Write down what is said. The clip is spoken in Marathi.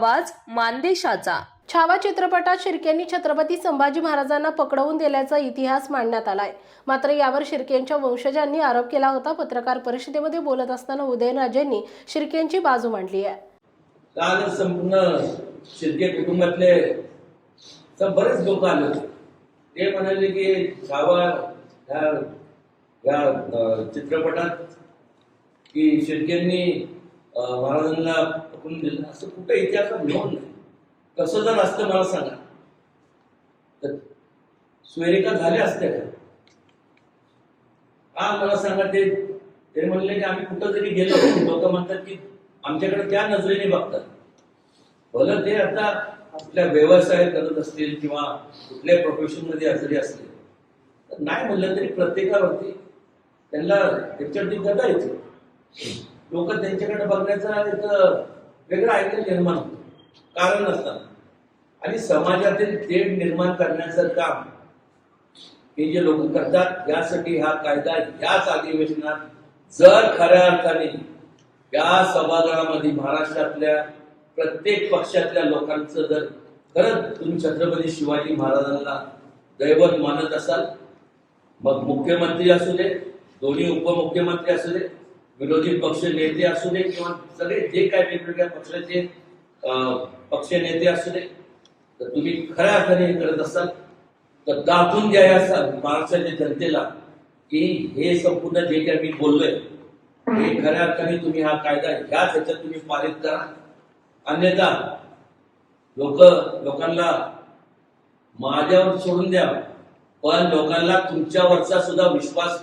आवाज मानदेशाचा. छावा चित्रपटात शिर्केंनी छत्रपती संभाजी महाराजांना पकडवून दिल्याचा इतिहास मांडण्यात आलाय. मात्र यावर शिर्केंच्या वंशजांनी आरोप केला होता. पत्रकार परिषदेमध्ये बोलत असताना उदयनराजेंनी शिर्केंची बाजू मांडली आहे. काल संपूर्ण शिर्के कुटुंबातले बरेच लोक आले होते. ते म्हणाले की छावा ह्या या चित्रपटात की शिर्केंनी महाराजांना पकडून दिलं असं कुठं इतिहासात नोंद नाही. कसं जर असतं मला सांगा. तर स्वेरिका झाल्या असत्या का? का मला सांगा ते ते म्हणले की आम्ही कुठं जरी गेलो. लोक म्हणतात की आमच्याकडे त्या नजरेने बघतात. भलं ते आता आपल्या व्यवसाय करत असतील किंवा कुठल्या प्रोफेशनमध्ये हजरी असतील. तर नाही म्हणलं तरी प्रत्येकावरती त्यांना त्यांच्यावरती गदा येते. लोक त्यांच्याकडे बघण्याचा एक वेगळं आयडिया निर्माण होतं. कारण असतात आणि समाजातील तेढ निर्माण करण्याचं काम हे जे लोक करतात यासाठी हा कायदा याच अधिवेशनात जर खऱ्या अर्थाने या सभागृहामध्ये महाराष्ट्रातल्या प्रत्येक पक्षातल्या लोकांचं जर खरंच तुम्ही छत्रपती शिवाजी महाराजांना दैवत मानत असाल मग मुख्यमंत्री असू दे दोन्ही उपमुख्यमंत्री असू दे विरोधी पक्ष नेते असू दे किंवा सगळे जे काय वेगवेगळ्या पक्षाचे पक्ष नेते असू दे तर तुम्ही खऱ्या अर्थाने हे करत असाल. तर दाखवून द्या या महाराष्ट्राच्या जनतेला की हे संपूर्ण जे काही मी बोललोय हे खऱ्या अर्थाने तुम्ही हा कायदा ह्याच ह्याच्यात तुम्ही पारित करा. अन्यथा लोक लोकांना माझ्यावर सोडून द्या पण लोकांना तुमच्यावरचा सुद्धा विश्वास